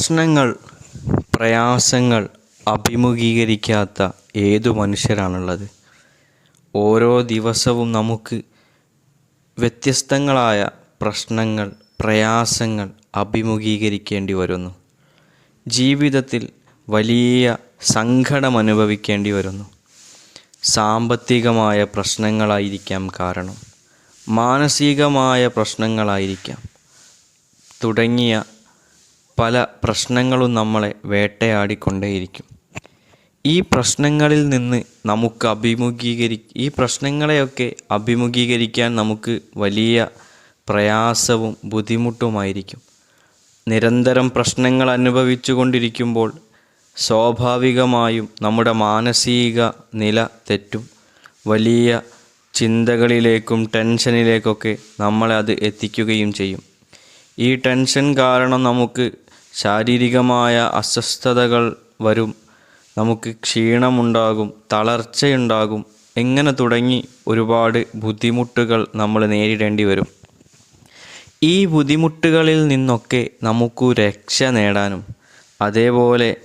പ്രശ്നങ്ങൾ പ്രയാസങ്ങൾ അഭിമുഖീകരിക്കാത്ത ഏതു മനുഷ്യരാണുള്ളത്? ഓരോ ദിവസവും നമുക്ക് വ്യത്യസ്തങ്ങളായ പ്രശ്നങ്ങൾ പ്രയാസങ്ങൾ അഭിമുഖീകരിക്കേണ്ടി വരുന്നു. ജീവിതത്തിൽ വലിയ സങ്കടം അനുഭവിക്കേണ്ടി വരുന്നു. സാമ്പത്തികമായ പ്രശ്നങ്ങളായിരിക്കാം കാരണം മാനസികമായ പ്രശ്നങ്ങളായിരിക്കാം. തുടങ്ങിയ പല പ്രശ്നങ്ങളും നമ്മളെ വേട്ടയാടിക്കൊണ്ടേയിരിക്കും. ഈ പ്രശ്നങ്ങളിൽ നിന്ന് നമുക്ക് അഭിമുഖീകരി ഈ പ്രശ്നങ്ങളെയൊക്കെ അഭിമുഖീകരിക്കാൻ നമുക്ക് വലിയ പ്രയാസവും ബുദ്ധിമുട്ടുമായിരിക്കും. നിരന്തരം പ്രശ്നങ്ങൾ അനുഭവിച്ചു കൊണ്ടിരിക്കുമ്പോൾ സ്വാഭാവികമായും നമ്മുടെ മാനസിക നില തെറ്റും. വലിയ ചിന്തകളിലേക്കും ടെൻഷനിലേക്കൊക്കെ നമ്മളെ അത് എത്തിക്കുകയും ചെയ്യും. ഈ ടെൻഷൻ കാരണം നമുക്ക് ശാരീരികമായ അസ്വസ്ഥതകൾ വരും. നമുക്ക് ക്ഷീണമുണ്ടാകും തളർച്ചയുണ്ടാകും. എങ്ങനെ തുടങ്ങി ഒരുപാട് ബുദ്ധിമുട്ടുകൾ നമ്മൾ നേരിടേണ്ടി വരും. ഈ ബുദ്ധിമുട്ടുകളിൽ നിന്നൊക്കെ നമുക്ക് രക്ഷ നേടാനും അതേപോലെ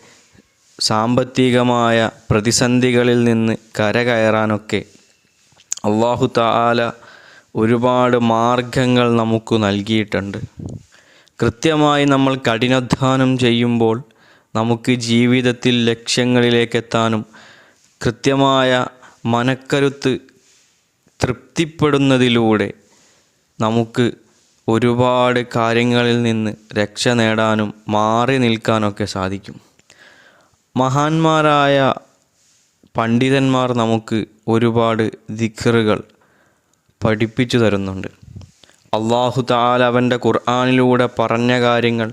സാമ്പത്തികമായ പ്രതിസന്ധികളിൽ നിന്ന് കരകയറാനൊക്കെ അള്ളാഹു താല ഒരുപാട് മാർഗങ്ങൾ നമുക്ക് നൽകിയിട്ടുണ്ട്. കൃത്യമായി നമ്മൾ കഠിനാധ്വാനം ചെയ്യുമ്പോൾ നമുക്ക് ജീവിതത്തിൽ ലക്ഷ്യങ്ങളിലേക്ക് എത്താനും കൃത്യമായ മനക്കരുത്ത് തൃപ്തിപ്പെടുന്നതിലൂടെ നമുക്ക് ഒരുപാട് കാര്യങ്ങളിൽ നിന്ന് രക്ഷ നേടാനും മാറി നിൽക്കാനൊക്കെ സാധിക്കും. മഹാന്മാരായ പണ്ഡിതന്മാർ നമുക്ക് ഒരുപാട് ദിഖറുകൾ പഠിപ്പിച്ചു തരുന്നുണ്ട്. അള്ളാഹു താല അവന്റെ ഖുർആാനിലൂടെ പറഞ്ഞ കാര്യങ്ങൾ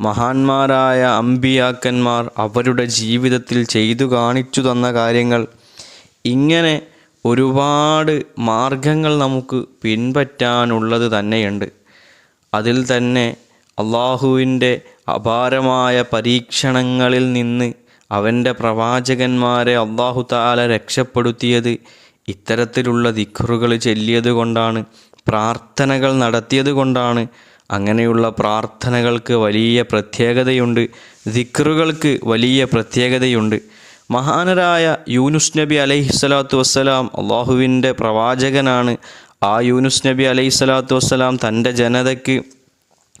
മഹാന്മാരായ അമ്പിയാക്കന്മാർ അവരുടെ ജീവിതത്തിൽ ചെയ്തു കാണിച്ചു തന്ന കാര്യങ്ങൾ. ഇങ്ങനെ ഒരുപാട് മാർഗങ്ങൾ നമുക്ക് പിൻപറ്റാനുള്ളത് തന്നെയുണ്ട്. അതിൽ തന്നെ അള്ളാഹുവിന്റെ അപാരമായ പരീക്ഷണങ്ങളിൽ നിന്ന് അവന്റെ പ്രവാചകന്മാരെ അള്ളാഹു താല രക്ഷപ്പെടുത്തിയത് ഇത്തരത്തിലുള്ള ദിഖറുകൾ ചൊല്ലിയത് കൊണ്ടാണ് പ്രാർത്ഥനകൾ നടത്തിയത് കൊണ്ടാണ് അങ്ങനെയുള്ള പ്രാർത്ഥനകൾക്ക് വലിയ പ്രത്യേകതയുണ്ട്. ദിക്റുകൾക്ക് വലിയ പ്രത്യേകതയുണ്ട്. മഹാനരായ യൂനുസ് നബി അലൈഹി സ്വലാത്തു വസ്സലാം അള്ളാഹുവിന്റെ പ്രവാചകനാണ്. ആ യൂനുസ് നബി അലൈഹി സ്വലാത്തു വസ്സലാം തന്റെ ജനതയ്ക്ക്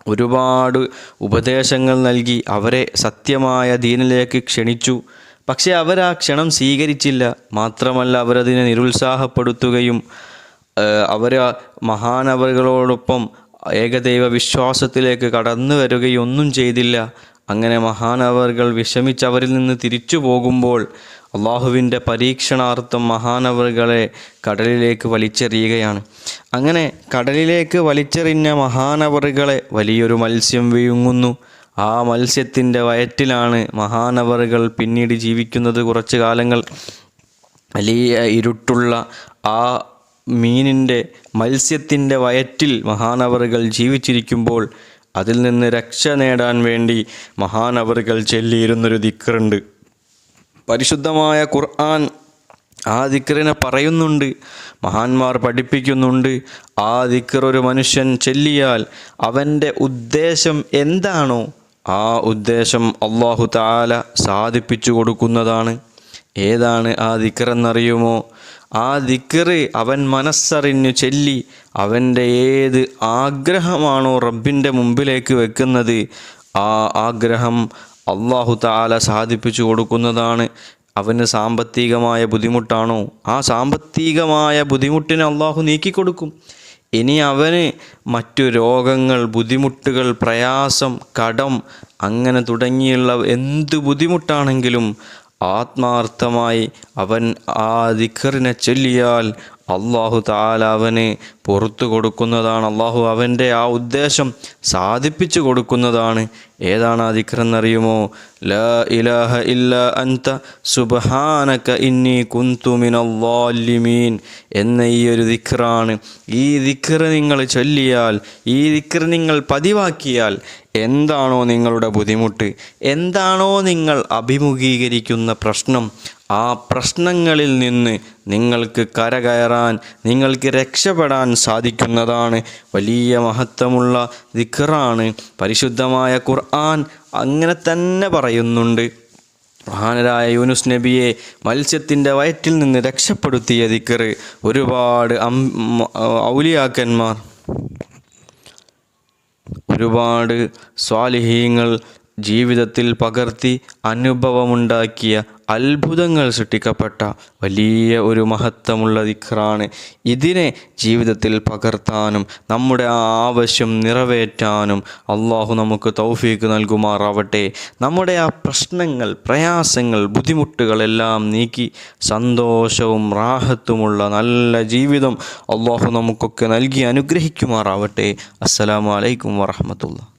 ഒരുപാട് ഉപദേശങ്ങൾ നൽകി അവരെ സത്യമായ ദീനിലേക്ക് ക്ഷണിച്ചു. പക്ഷേ അവർ ആ ക്ഷണം സ്വീകരിച്ചില്ല. മാത്രമല്ല അവരതിനെ നിരുത്സാഹപ്പെടുത്തുകയും അവർ മഹാനവറുകളോടൊപ്പം ഏകദൈവ വിശ്വാസത്തിലേക്ക് കടന്നു വരികയൊന്നും ചെയ്തില്ല. അങ്ങനെ മഹാനവറുകൾ വിഷമിച്ച് അവരിൽ നിന്ന് തിരിച്ചു പോകുമ്പോൾ അള്ളാഹുവിന്റെ പരീക്ഷണാർത്ഥം മഹാനവറുകളെ കടലിലേക്ക് വലിച്ചെറിയുകയാണ്. അങ്ങനെ കടലിലേക്ക് വലിച്ചെറിഞ്ഞ മഹാനവറുകളെ വലിയൊരു മത്സ്യം വിഴുങ്ങുന്നു. ആ മത്സ്യത്തിന്റെ വയറ്റിലാണ് മഹാനവറുകൾ പിന്നീട് ജീവിക്കുന്നത് കുറച്ച് കാലങ്ങൾ. വലിയ ഇരുട്ടുള്ള ആ മീനിന്റെ മത്സ്യത്തിന്റെ വയറ്റിൽ മഹാനവറുകൾ ജീവിച്ചിരിക്കുമ്പോൾ അതിൽ നിന്ന് രക്ഷ നേടാൻ വേണ്ടി മഹാനവറുകൾ ചൊല്ലിയിരുന്നൊരു ദിക്കറുണ്ട് പരിശുദ്ധമായ ഖുർആൻ ആ ദിക്കറിനെ പറയുന്നുണ്ട് മഹാന്മാർ പഠിപ്പിക്കുന്നുണ്ട്. ആ ദിക്കർ ഒരു മനുഷ്യൻ ചെല്ലിയാൽ അവന്റെ ഉദ്ദേശം എന്താണോ ആ ഉദ്ദേശം അള്ളാഹു താല സാധിപ്പിച്ചു കൊടുക്കുന്നതാണ്. ഏതാണ് ആ ദിക്കർ എന്നറിയുമോ? ആ ദിക്കറ് അവൻ മനസ്സറിഞ്ഞു ചൊല്ലി അവന്റെ ഏത് ആഗ്രഹമാണോ റബ്ബിന്റെ മുമ്പിലേക്ക് വെക്കുന്നത് ആ ആഗ്രഹം അള്ളാഹു താല സാധിപ്പിച്ചു കൊടുക്കുന്നതാണ്. അവന് സാമ്പത്തികമായ ബുദ്ധിമുട്ടാണോ? ആ സാമ്പത്തികമായ ബുദ്ധിമുട്ടിനെ അള്ളാഹു നീക്കിക്കൊടുക്കും ഇനി അവന് മറ്റു രോഗങ്ങൾ ബുദ്ധിമുട്ടുകൾ പ്രയാസം കടം അങ്ങനെ തുടങ്ങിയുള്ള എന്ത് ബുദ്ധിമുട്ടാണെങ്കിലും ആത്മാർത്ഥമായി അവൻ ആ ദിഖറിനെ ചൊല്ലിയാൽ അള്ളാഹു താല അവന് പുറത്തു കൊടുക്കുന്നതാണ്. അള്ളാഹു അവന്റെ ആ ഉദ്ദേശം സാധിപ്പിച്ചു കൊടുക്കുന്നതാണ്. ഏതാണ് ആ ദിഖറെന്നറിയുമോ? ല ഇലാഹ ഇല്ല അൻത സുബഹാനക ഇന്നി കുന്തുമിനീൻ എന്ന ഈ ഒരു ദിക്റാണ് ഈ ദിക്ര നിങ്ങൾ ചൊല്ലിയാൽ ഈ ദിക്ര നിങ്ങൾ പതിവാക്കിയാൽ എന്താണോ നിങ്ങളുടെ ബുദ്ധിമുട്ട്? എന്താണോ നിങ്ങൾ അഭിമുഖീകരിക്കുന്ന പ്രശ്നം? ആ പ്രശ്നങ്ങളിൽ നിന്ന് നിങ്ങൾക്ക് കരകയറാൻ നിങ്ങൾക്ക് രക്ഷപ്പെടാൻ സാധിക്കുന്നതാണ് വലിയ മഹത്വമുള്ള ദിക്റാണ് പരിശുദ്ധമായ ഖുർആൻ അങ്ങനെ തന്നെ പറയുന്നുണ്ട്. മഹാനരായ യൂനുസ് നബിയെ മത്സ്യത്തിന്റെ വയറ്റിൽ നിന്ന് രക്ഷപ്പെടുത്തിയ ദിക്കർ ഒരുപാട് അം ഔലിയാക്കന്മാർ. ഒരുപാട് സ്വാലിഹീങ്ങൾ ജീവിതത്തിൽ പകർത്തി അനുഭവമുണ്ടാക്കിയ അത്ഭുതങ്ങൾ സൃഷ്ടിക്കപ്പെട്ട വലിയ ഒരു മഹത്വമുള്ള ദിക്റാണ്. ഇതിനെ ജീവിതത്തിൽ പകർത്താനും നമ്മുടെ ആ ആവശ്യം നിറവേറ്റാനും അള്ളാഹു നമുക്ക് തൗഫീക്ക് നൽകുമാറാവട്ടെ. നമ്മുടെ ആ പ്രശ്നങ്ങൾ പ്രയാസങ്ങൾ ബുദ്ധിമുട്ടുകളെല്ലാം നീക്കി സന്തോഷവും റാഹത്തുമുള്ള നല്ല ജീവിതം അള്ളാഹു നമുക്കൊക്കെ നൽകി അനുഗ്രഹിക്കുമാറാവട്ടെ. അസ്സലാമു അലൈക്കും വറഹമത്തുള്ള